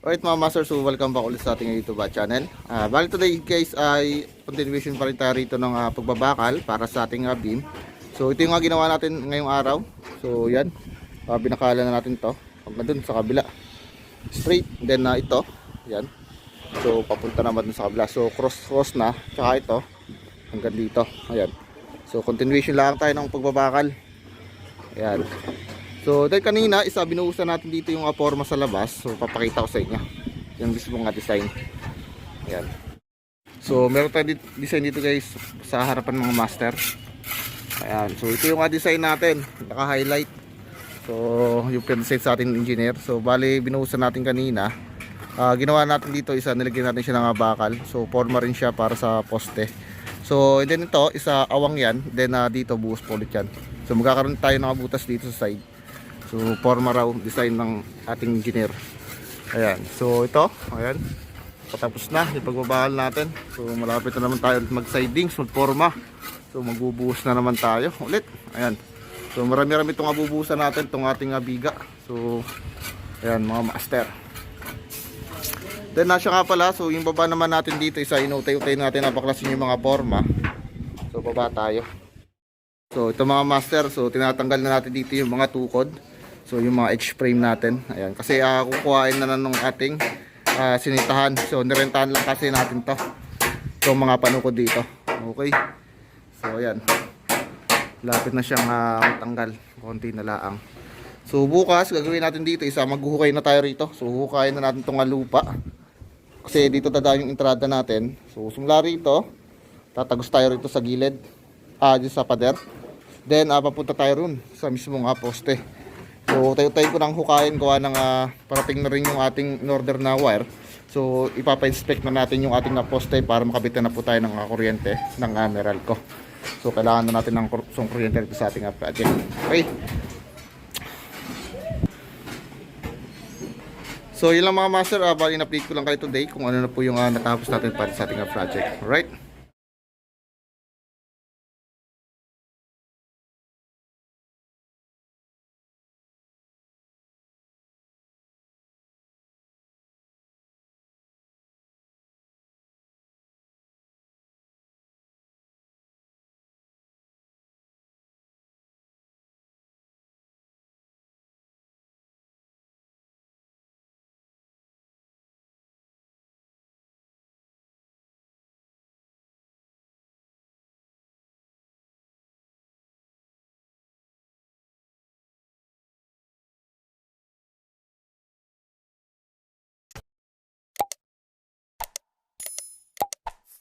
Alright mga master, so welcome back ulit sa ating YouTube ah, channel. Ah, bali today guys ay continuation pa rin tayo rito ng ah, pagbabakal para sa ating ah, beam. So ito yung nga ginawa natin ngayong araw. So yan, uh, binakala na natin to. Hanggang dun sa kabila. Straight, then na ito, yan. So papunta naman dun sa kabila. So cross cross na, tsaka ito hanggang dito. Ayan. So continuation lang tayo ng pagbabakal. Ayan. So dahil kanina isa binuhusan natin dito yung uh, forma sa labas. So papakita ko sa inyo yung mismo nga design. Ayan. So meron tayong design dito guys sa harapan mga master. Ayan. So ito yung uh, design natin. Naka-highlight. So yung pinag-design sa ating engineer. So bali binuhusan natin kanina. Ah, ginawa natin dito isa nilagyan natin siya ng uh, bakal. So forma rin siya para sa poste. So and then ito isa awang yan. Then ah, dito buhos po ulit yan. So magkakaroon tayo ng butas dito sa side. So, forma raw design ng ating engineer. Ayan. So, ito. Ayan. Patapos na yung pagbabahal natin. So, malapit na naman tayo mag-sidings, mag-forma. So, magbubuhos na naman tayo ulit. Ayan. So, marami-rami itong abubuhusan natin, itong ating ah, biga. So, ayan, mga master. Then, nasya nga pala. So, yung baba naman natin dito, isa inutay-utay natin na baklasin yung mga forma. So, baba tayo. So ito mga master, so tinatanggal na natin dito yung mga tukod. So yung mga edge frame natin. Ayan, kasi uh, kukuhain na ng ating ah, sinitahan. So nirentahan lang kasi natin to. So mga panukod dito. Okay. So ayan. Lapit na siyang uh, matanggal. Konti na laang. So bukas gagawin natin dito isa maghuhukay na tayo rito. So huhukayin na natin tong ah, lupa. Kasi dito dadaan yung entrada natin. So sumula rito, tatagos tayo rito sa gilid. Ah, dito sa pader. Then ah, papunta tayo ron sa mismong ah, poste. So tayo-tayo ko ng hukayin gawa ng ah, parating na rin yung ating in-order na wire. So ipapa-inspect na natin yung ating na poste para makabitan na po tayo ng ah, kuryente ng uh, Meralco. So kailangan na natin ng song kuryente dito sa ating ah, project. Okay. So yun lang mga master, uh, bali in-update ko lang kayo today kung ano na po yung ah, natapos natin para sa ating ah, project. Alright?